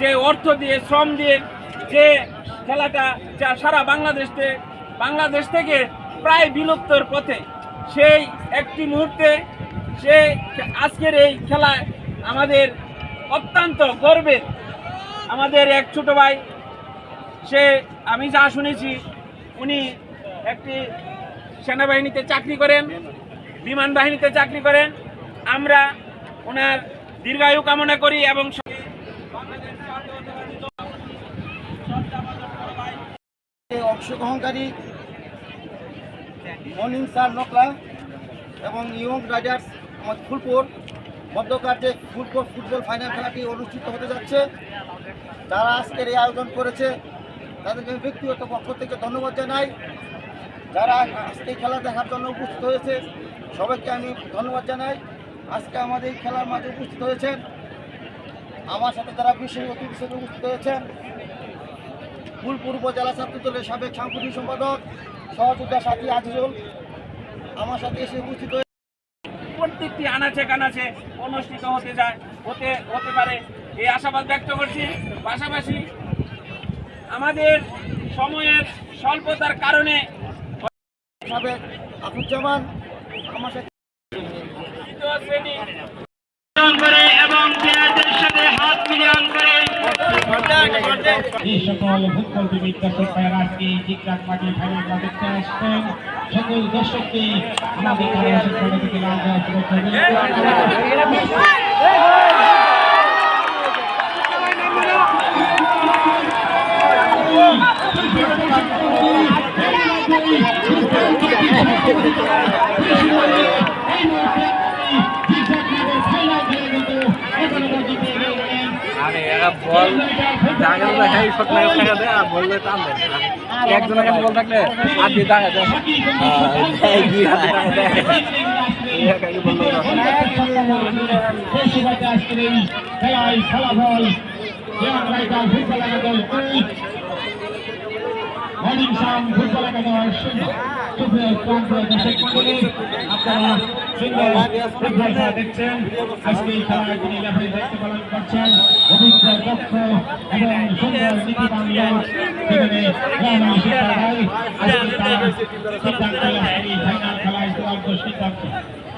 যে অর্থ দিয়ে, শ্রম দিয়ে যে খেলাটা যা সারা বাংলাদেশে বাংলাদেশ থেকে প্রায় বিলুপ্তর পথে, সেই একটি মুহূর্তে সে আজকের এই খেলা আমাদের অত্যন্ত গর্বের। আমাদের এক ছোট ভাই, সে, আমি যা শুনেছি, উনি একটি সেনাবাহিনীতে চাকরি করেন, বিমান বাহিনীতে চাকরি করেন। আমরা ওনার দীর্ঘায়ু কামনা করি এবং এই অংশগ্রহণকারী মর্নিং সার নকলা এবং ইয়ং রাইডার্স আমাদের ফুলপুর। মধ্যকার যে ফুলপুর ফুটবল ফাইনাল খেলাটি অনুষ্ঠিত হতে যাচ্ছে। যারা আজকের এই আয়োজন করেছে, তাদেরকে ব্যক্তিগত পক্ষ থেকে ধন্যবাদ জানাই। যারা আজকে খেলা দেখার জন্য উপস্থিত হয়েছে, সবাইকে আমি ধন্যবাদ জানাই। আজকে আমাদের এই খেলার মাঝে উপস্থিত হয়েছেন। আমার সাথে যারা বিশেষ অতিথি হিসেবে উপস্থিত হয়েছেন ফুলপুর উপজেলা ছাত্র দলের সাবেক সাংগঠনিক সম্পাদক সহযোদ্ধা সাথী আজিজুল আমার সাথে এসে উপস্থিত হয়ে প্রত্যেকটি আনাচে কানাচে অনুষ্ঠিত হতে যায় হতে হতে পারে। এই আশাবাদ ব্যক্ত করছি। পাশাপাশি আমাদের সময়ের স্বল্পতার কারণে সাবেক আফুজ্জামান আমার সাথে এবং সাথে হাত মিলান করে সকল ফুটবল প্রেমিক দর্শক ভাইয়েরা আজকে এই জিগজাগ মাঠে ফাইনাল দেখতে আসবেন সকল দর্শককে আমাদের ভালোবাসার পক্ষ থেকে লাল দেওয়ার শুভেচ্ছা এরা বল আর টান বল দিয়ে টাকা দেয় দুই হাতে টাকা দেয় এই একাই বলল না। খেলায় খেলা ফুটবল দুই ফুটবল একাদল শূন্য সুপ্রিয় প্রান্ত দর্শক মণ্ডলী আপনারা সুন্দর ফুটবল দেখছেন আজকে এই খেলায় তিনি রেফারি দায়িত্ব পালন করছেন অভিজ্ঞ দক্ষ এবং সুন্দর নীতিবান লোক সেখানে রানা শিক্ষা আজকে তার সিদ্ধান্ত ফাইনাল খেলায় চূড়ান্ত সিদ্ধান্ত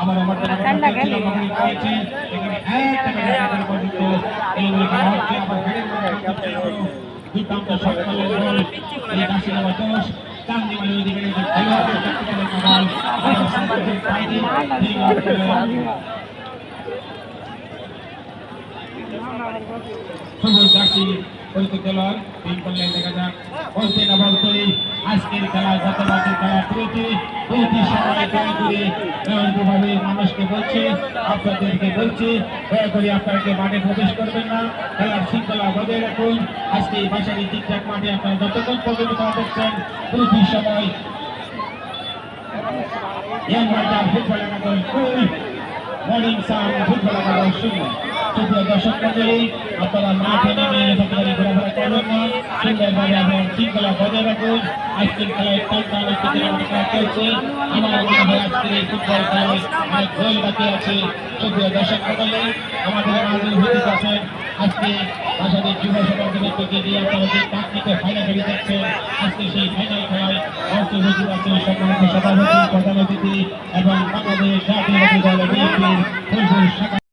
আবার আমার করেছে এখানে এক টাকা টাকা পর্যন্ত এগুলো খেলা হচ্ছে আবার হেডের মধ্যে দুর্দান্ত সকালের বল এই কাশি নাম্বার দশ চান্দি মানে ওই করে দয়ালুভাবে মানুষকে বলছে, আপনাদেরকে বলছে, দয়া করে মাঠে প্রবেশ করবেন না, খেলার শৃঙ্খলা বজায় রাখুন, আজকে এই বাসারি ঠিকঠাক মাঠে আপনারা যতক্ষণ পর্যন্ত দেখছেন, প্রতি সময় ফুটবল একাদল দুই মর্নিং সান ফুটবল সুপ্রিয় দর্শক মন্ডলী, আপনারা মাঠে নেমে একেবারে ঘোরাফেরা করবেন রাখুন। আজকের খেলায় বাকি আছে। সুপ্রিয় দর্শক মন্ডলী, আমাদের মাঝে আছেন সমাজের থেকে দিয়ে আপনারা যে কাকনিতে ফাইনাল সেই ফাইনাল খেলায় অংশগ্রহণ আছে সম্মানিত এবং বাংলাদেশ জাতীয় দলের